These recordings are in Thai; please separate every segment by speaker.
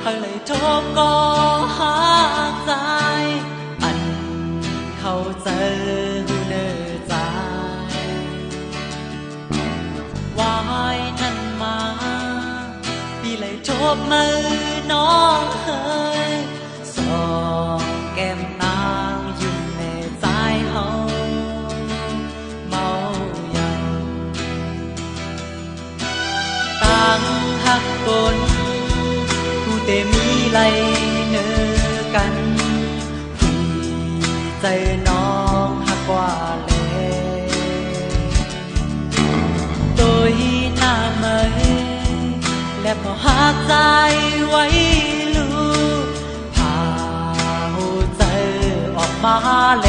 Speaker 1: เขาเลยโทรก็หาใจอันเขาเจอหูเนอใจวายนั่นม ผู้เมีไหลเนอกันที่ใจน้องหักกว่าแลโดยหน้าเมยและพอหากใจไว้ลูพาหูใจออกมาเล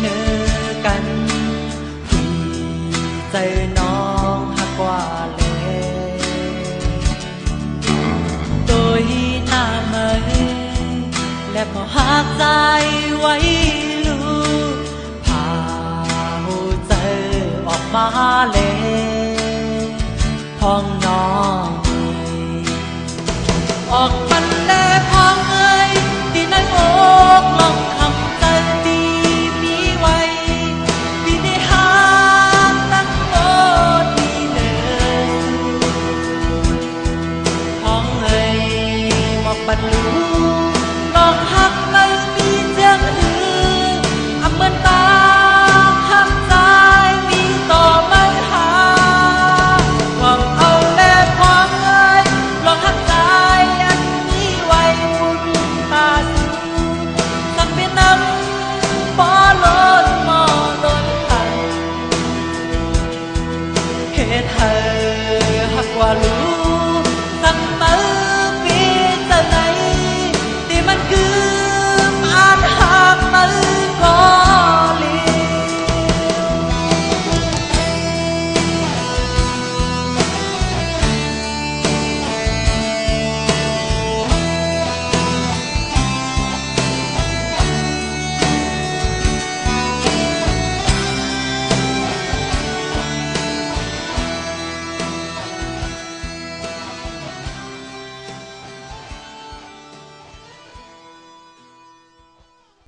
Speaker 1: เนื้อกันที่ใจน้องหักกว่าแลโดยหน้าเมยและพอหักใจไว้ลูกพาหูใจออกมาเลยห้องน้อนออกมัน